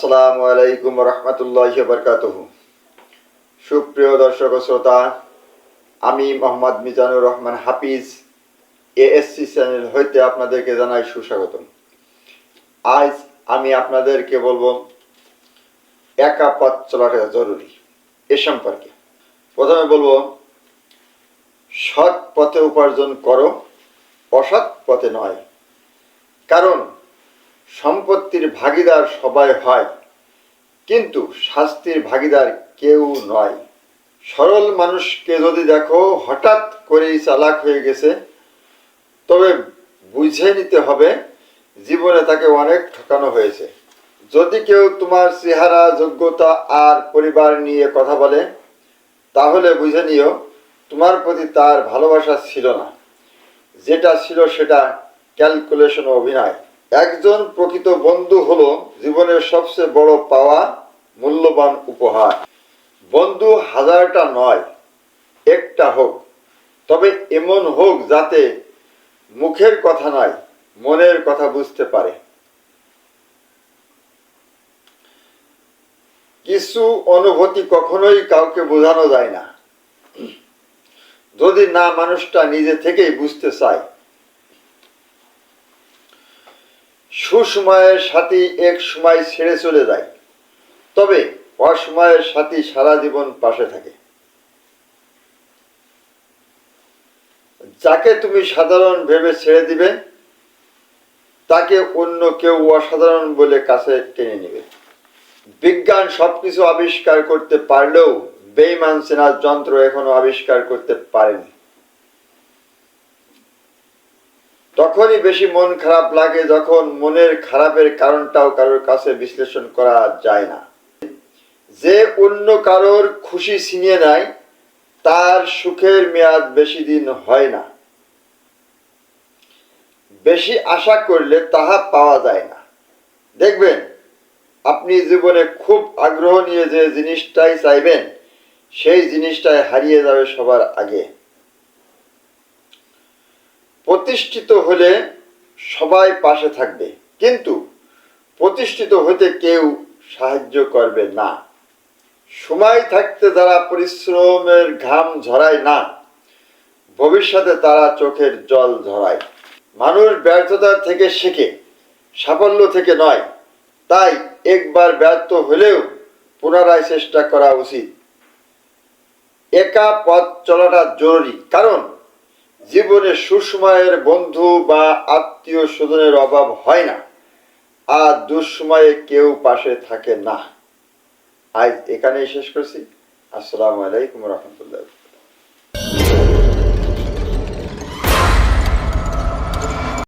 আসসালামু আলাইকুম রহমতুল্লাহ বরকাত সুপ্রিয় দর্শক শ্রোতা, আমি মোহাম্মদ মিজানুর রহমান হাফিজ এএসসি চ্যানেল হইতে আপনাদেরকে জানাই সুস্বাগতম। আজ আমি আপনাদেরকে বলব, একা পথ চলাটা জরুরি এ সম্পর্কে। প্রথমে বলব, সৎ পথে উপার্জন করো, অসৎ পথে নয়। কারণ সম্পত্তির ভাগিদার সবাই হয়, কিন্তু শাস্তির ভাগিদার কেউ নয়। সরল মানুষকে যদি দেখো, হঠাৎ করেই চালাক হয়ে গেছে, তবে বুঝে নিতে হবে, জীবনে তাকে অনেক ঠকানো হয়েছে। যদি কেউ তোমার চেহারা, যোগ্যতা আর পরিবার নিয়ে কথা বলে, তাহলে বুঝে নিও, তোমার প্রতি তার ভালোবাসা ছিল না। যেটা ছিল সেটা ক্যালকুলেশন অভিনয়। একজন প্রকৃত বন্ধু হলো জীবনের সবচেয়ে বড় পাওয়া মূল্যবান উপহার। বন্ধু হাজারটা নয়, একটা হোক। তবে এমন হোক যাতে মুখের কথা নয়, মনের কথা বুঝতে পারে। কিছু অনুভূতি কখনোই কাউকে বোঝানো যায় না। যদি না মানুষটা নিজে থেকেই বুঝতে চায় সুসময়ের সাথী এক সময় ছেড়ে চলে যায়। তবে অসময়ের সাথী সারা জীবন পাশে থাকে। যাকে তুমি সাধারণ ভেবে ছেড়ে দিবে, তাকে অন্য কেউ অসাধারণ বলে কাছে টেনে নেবে। বিজ্ঞান সবকিছু আবিষ্কার করতে পারলেও বেইমান সেনার যন্ত্র এখনও আবিষ্কার করতে পারেনি। তখনই বেশি মন খারাপ লাগে যখন মনের খারাপের কারণটাও কারোর কাছে বিশ্লেষণ করা যায় না। যে অন্য কারোর খুশি ছিনিয়ে নেয়, তার সুখের মেয়াদ বেশি দিন হয় না। বেশি আশা করলে তাহা পাওয়া যায় না। দেখবেন, আপনি জীবনে খুব আগ্রহ নিয়ে যে জিনিসটাই চাইবেন, সেই জিনিসটাই হারিয়ে যাবে সবার আগে। প্রতিষ্ঠিত হলে সবাই পাশে থাকবে। কিন্তু প্রতিষ্ঠিত হতে কেউ সাহায্য করবে না। সময় থাকতে যারা পরিশ্রমের ঘাম ঝরায় না। ভবিষ্যতে তারা চোখের জল ঝরায় মানুষ ব্যর্থতা থেকে শেখে, সাফল্য থেকে নয়। তাই একবার ব্যর্থ হলেও পুনরায় চেষ্টা করা উচিত। একা পথ চলাটা জরুরি, কারণ জীবনে সুসময়ের বন্ধু বা আত্মীয় স্বজনের অভাব হয় না। আর দুঃসময়ে কেউ পাশে থাকে না। আজ এখানেই শেষ করছি। আসসালামু আলাইকুম রহমতুল্লাহ।